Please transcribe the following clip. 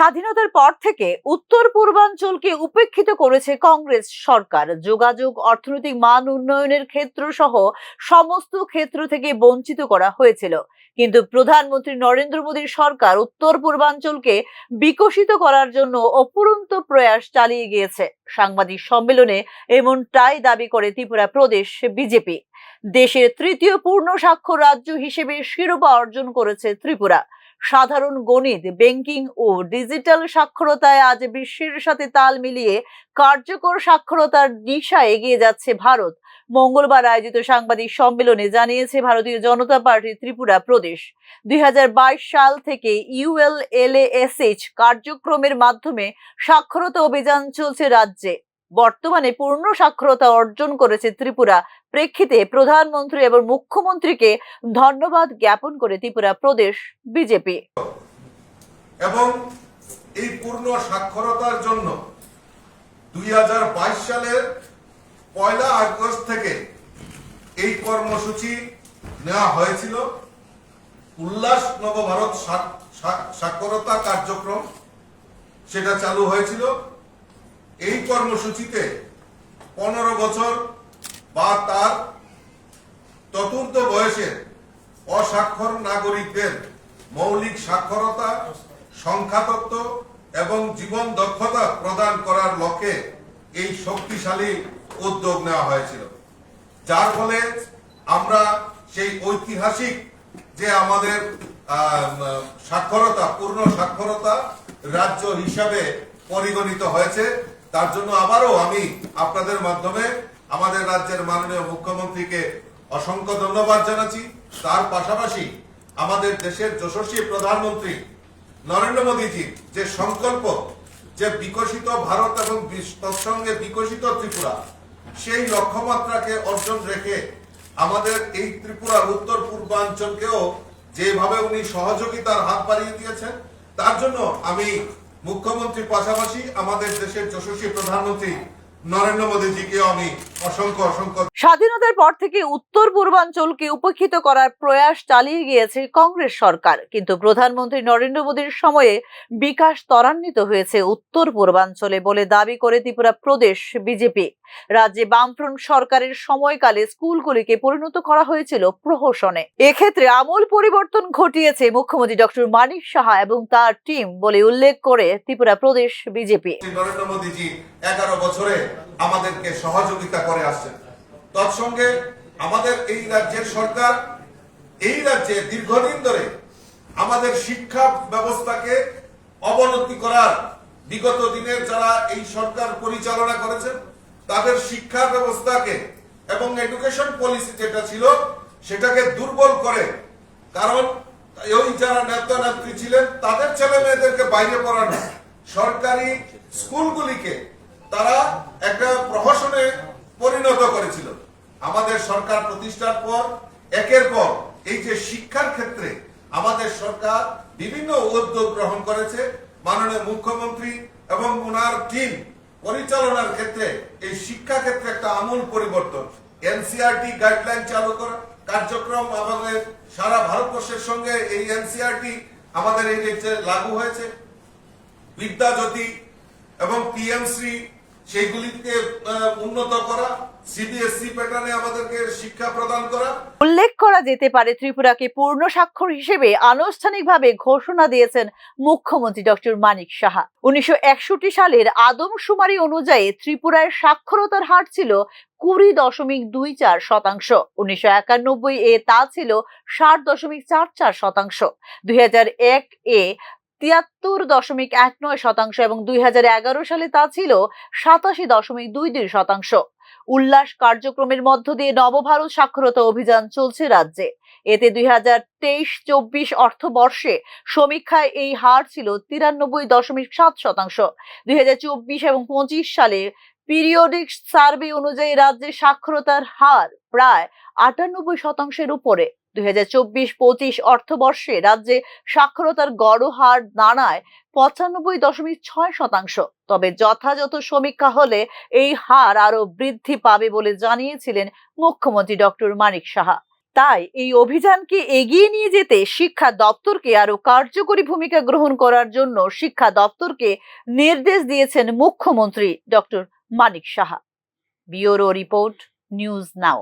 স্বাধীনতার পর থেকে উত্তর পূর্বাঞ্চলকে উপেক্ষিত করেছে কংগ্রেস সরকার। যোগাযোগ, অর্থনৈতিক মান উন্নয়নের ক্ষেত্র সহ সমস্ত ক্ষেত্র থেকে বঞ্চিত করা হয়েছিল। কিন্তু প্রধানমন্ত্রী নরেন্দ্র মোদীর সরকার উত্তর পূর্বাঞ্চলকে বিকশিত করার জন্য অপুরন্ত প্রয়াস চালিয়ে গিয়েছে। সাংবাদিক সম্মেলনে এমনটাই দাবি করে ত্রিপুরা প্রদেশ বিজেপি। দেশের তৃতীয় পূর্ণ স্বাক্ষর রাজ্য হিসেবে শিরোপা অর্জন করেছে ত্রিপুরা। সাধারণ গণিত, ব্যাংকিং ও ডিজিটাল সাক্ষরতায় আজ বিশ্বের সাথে তাল মিলিয়ে কার্যকর সাক্ষরতার দিশা এগিয়ে যাচ্ছে ভারত। মঙ্গলবার আয়োজিত সাংবাদিক সম্মেলনে জানিয়েছে ভারতীয় জনতা পার্টি ত্রিপুরা প্রদেশ। দুই হাজার বাইশ সাল থেকে ইউএলএলএসএইচ কার্যক্রমের মাধ্যমে সাক্ষরতা অভিযান চলছে রাজ্যে। বর্তমানে পূর্ণ সাক্ষরতা অর্জন করেছে ত্রিপুরা। প্রেক্ষিতে প্রধানমন্ত্রী এবং মুখ্যমন্ত্রীকে ধন্যবাদ জ্ঞাপন করে ত্রিপুরা প্রদেশ বিজেপি। এবং এই পূর্ণ সাক্ষরতার জন্য দুই সালের পয়লা আগস্ট থেকে এই কর্মসূচি নেওয়া হয়েছিল। উল্লাস নবভারত সাক্ষরতা কার্যক্রম সেটা চালু হয়েছিল। এই কর্মসূচিতে পনেরো বছর বা তার চতুর্থ বয়সের অস্বাক্ষর নাগরিকদের মৌলিক সাক্ষরতা, সংখ্যাতত্ত্ব এবং জীবন দক্ষতা প্রদান করার লক্ষ্যে এই শক্তিশালী উদ্যোগ নেওয়া হয়েছিল। যার ফলে আমরা সেই ঐতিহাসিক যে আমাদের সাক্ষরতা, পূর্ণ সাক্ষরতা রাজ্য হিসাবে পরিগণিত হয়েছে। তার জন্য আবারও আমি আপনাদের মাধ্যমে আমাদের রাজ্যের মাননীয় মুখ্যমন্ত্রীকে অসংখ্য ধন্যবাদ জানাচ্ছি। তার পাশাপাশি আমাদের দেশের যশস্বী প্রধানমন্ত্রী নরেন্দ্র মোদীজি যে সংকল্প, যে বিকশিত ভারত এবং তৎসঙ্গে বিকশিত ত্রিপুরা, সেই লক্ষ্যমাত্রাকে অর্জন রেখে আমাদের এই ত্রিপুরার উত্তর পূর্বাঞ্চলকেও যেভাবে উনি সহযোগিতার হাত বাড়িয়ে দিয়েছেন, তার জন্য আমি মুখ্যমন্ত্রীর পাশাপাশি আমাদের দেশের যশস্বী প্রধানমন্ত্রী নরেন্দ্র মোদীজিকে আমি স্বাধীনতার পর থেকে উত্তর পূর্বাঞ্চলকে উপেক্ষিত করার প্রয়াস চালিয়ে গিয়েছে কংগ্রেস সরকার। কিন্তু প্রধানমন্ত্রী নরেন্দ্র মোদীর সময়ে বিকাশ ত্বরান্বিত হয়েছে উত্তর পূর্বাঞ্চলে বলে দাবি করে ত্রিপুরা প্রদেশ বিজেপি। রাজ্যে বামফ্রন্ট সরকারের সময়কালে স্কুলগুলিকে পরিণত করা হয়েছিল প্রহসনে। এক্ষেত্রে আমূল পরিবর্তন ঘটিয়েছে মুখ্যমন্ত্রী ডক্টর মানিক সাহা এবং তার টিম বলে উল্লেখ করে ত্রিপুরা প্রদেশ বিজেপি। নরেন্দ্র মোদীজি এগারো বছরে আমাদেরকে সহযোগিতা করে আসছেন। তৎসঙ্গে আমাদের এই রাজ্যের সরকার, এই রাজ্যে দীর্ঘদিন ধরে আমাদের শিক্ষা ব্যবস্থাকে অবনতি করার বিগত দিনের যারা এই সরকার পরিচালনা করেছেন, তাদের শিক্ষা ব্যবস্থাকে এবং এডুকেশন পলিসি যেটা ছিল, সেটাকে দুর্বল করে, কারণ ওই যারা নেতা নেত্রী ছিলেন, তাদের ছেলে মেয়েদেরকে বাইরে পড়ানো সরকারি স্কুলগুলিকে তারা একটা প্রহসনে পরিণত করেছিল। আমাদের সরকার প্রতিষ্ঠার পর, একের পর এই যে শিক্ষার ক্ষেত্রে আমাদের সরকার বিভিন্ন উদ্যোগ গ্রহণ করেছে, মাননীয় মুখ্যমন্ত্রী এবং ওনার টিম পরিচালনার ক্ষেত্রে এই শিক্ষা ক্ষেত্রে একটা আমূল পরিবর্তন। এনসিআরটি গাইডলাইন চালু করা, কার্যক্রম আমাদের সারা ভারতবর্ষের সঙ্গে এই এনসিআরটি আমাদের এই রাজ্যে লাগু হয়েছে। বিদ্যাজ্যোতি এবং পিএমসি সেইগুলিকে উন্নত প্রদান করা। উল্লেখ করা যেতে পারে, ত্রিপুরাকে পূর্ণ স্বাক্ষর হিসেবে আনুষ্ঠানিকভাবে ঘোষণা দিয়েছেন মুখ্যমন্ত্রী ডক্টর মানিক সাহা। উনিশশো সালের আদমশুমারি অনুযায়ী ত্রিপুরার সাক্ষরতার হার ছিল কুড়ি দশমিক দুই চার শতাংশ। উনিশশো একানব্বই এ তা ছিল ষাট দশমিক চার চার শতাংশ। দুই এ তিয়াত্তর দশমিক এক নয় শতাংশ এবং দুই হাজার এগারো সালে তা ছিল সাতাশি দশমিক দুই দুই শতাংশ। উল্লাস কার্যক্রমের মধ্য দিয়ে নবভারত সাক্ষরতা অভিযান চলছে রাজ্যে। এতে দুই হাজার তেইশ চব্বিশ অর্থবর্ষে সমীক্ষায় এই হার ছিল তিরানব্বই দশমিক সাত শতাংশ। দুই হাজার চব্বিশ এবং পঁচিশ সালে পিরিয়ডিক সার্ভে অনুযায়ী রাজ্যে সাক্ষরতার হার প্রায় আটানব্বই শতাংশের উপরে। দুই হাজার চব্বিশ পঁচিশ অর্থবর্ষে রাজ্যে সাক্ষরতার গড় হার দাঁড়ায় পঁচানব্বই দশমিক ছয় শতাংশ। তবে যথাযথ সমীক্ষা হলে এই হার আরও বৃদ্ধি পাবে বলে জানিয়েছিলেন মুখ্যমন্ত্রী ডক্টর মানিক সাহা। তাই এই অভিযানকে এগিয়ে নিয়ে যেতে শিক্ষা দপ্তরকে আরও কার্যকরী ভূমিকা গ্রহণ করার জন্য শিক্ষা দপ্তরকে নির্দেশ দিয়েছেন মুখ্যমন্ত্রী doctor Manik Saha. Bureau report, news now.